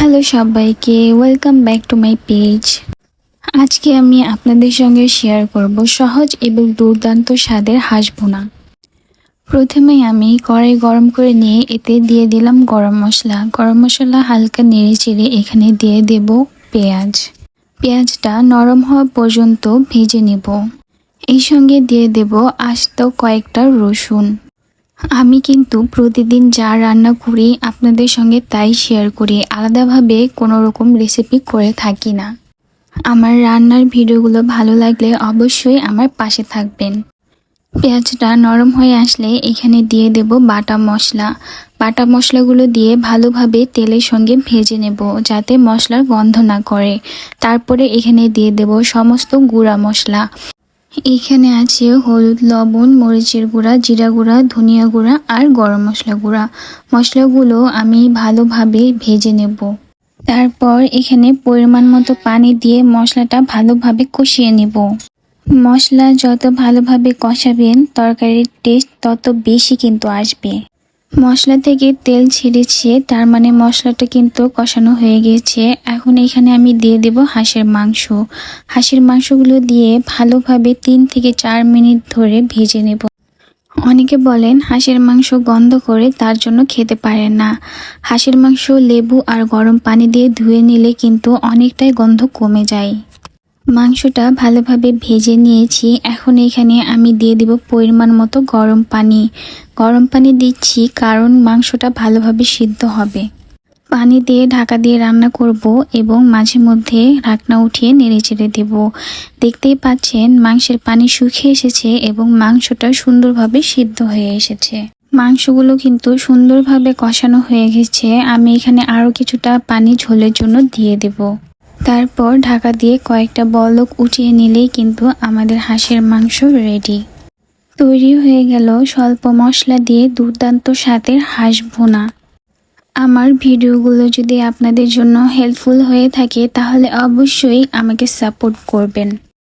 Hello সবাইকে welcome back to my page আজকে আমি আপনাদের সঙ্গে শেয়ার করব সহজ এবং দুর্দান্ত স্বাদের হাঁস ভুনা। প্রথমে আমি কড়াই গরম করে নিয়ে এতে দিয়ে দিলাম গরম মশলা। গরম মশলা হালকা নেড়ে চেড়ে এখানে দিয়ে দেব পেঁয়াজ। পেঁয়াজটা নরম হওয়া পর্যন্ত ভেজে নেব। এই সঙ্গে দিয়ে দেব আস্ত কয়েকটা রসুন। আমি কিন্তু প্রতিদিন যা রান্না করি আপনাদের সঙ্গে তাই শেয়ার করি। আলাদাভাবে কোনো রকম রেসিপি করে থাকি না। আমার রান্নার ভিডিওগুলো ভালো লাগলে অবশ্যই আমার পাশে থাকবেন। পেঁয়াজটা নরম হয়ে আসলে এখানে দিয়ে দেব বাটা মশলা। বাটা মশলাগুলো দিয়ে ভালোভাবে তেলের সঙ্গে ভেজে নেব যাতে মশলার গন্ধ না করে। তারপরে এখানে দিয়ে দেব সমস্ত গুঁড়া মশলা। এখানে আছে হলুদ, লবণ, মরিচের গুঁড়া, জিরা গুঁড়া, ধনিয়া গুঁড়া আর গরম মশলা গুঁড়া। মশলাগুলো আমি ভালোভাবে ভেজে নেব। তারপর এখানে পরিমাণ মতো পানি দিয়ে মশলাটা ভালোভাবে কষিয়ে নেব। মশলা যত ভালোভাবে কষাবেন, তরকারির টেস্ট তত বেশি কিন্তু আসবে। মশলা থেকে তেল ছেড়েছে, তার মানে মশলাটা কিন্তু কষানো হয়ে গেছে। এখন এখানে আমি দিয়ে দেব হাঁসের মাংস। হাঁসের মাংসগুলো দিয়ে ভালোভাবে তিন থেকে চার মিনিট ধরে ভেজে নেব। অনেকে বলেন হাঁসের মাংস গন্ধ করে তার জন্য খেতে পারেন না। হাঁসের মাংস লেবু আর গরম পানি দিয়ে ধুয়ে নিলে কিন্তু অনেকটাই গন্ধ কমে যায়। মাংসটা ভালোভাবে ভেজে নিয়েছি। এখন এখানে আমি দিয়ে দিব পরিমাণ মতো গরম পানি। গরম পানি দিচ্ছি কারণ মাংসটা ভালোভাবে সিদ্ধ হবে। পানি দিয়ে ঢাকা দিয়ে রান্না করব এবং মাঝে মধ্যে ঢাকনা উঠিয়ে নেড়ে চেড়ে দেব। দেখতেই পাচ্ছেন মাংসের পানি শুকিয়ে এসেছে এবং মাংসটা সুন্দরভাবে সিদ্ধ হয়ে এসেছে। মাংসগুলো কিন্তু সুন্দরভাবে কষানো হয়ে গেছে। আমি এখানে আরও কিছুটা পানি ঝোলের জন্য দিয়ে দেব। তারপর ঢাকা দিয়ে কয়েকটা বলক উঠিয়ে নিলেই কিন্তু আমাদের হাঁসের মাংস রেডি তৈরি হয়ে গেল স্বল্প মশলা দিয়ে দুর্দান্ত স্বাদের হাঁস ভোনা। আমার ভিডিওগুলো যদি আপনাদের জন্য হেল্পফুল হয়ে থাকে, তাহলে অবশ্যই আমাকে সাপোর্ট করবেন।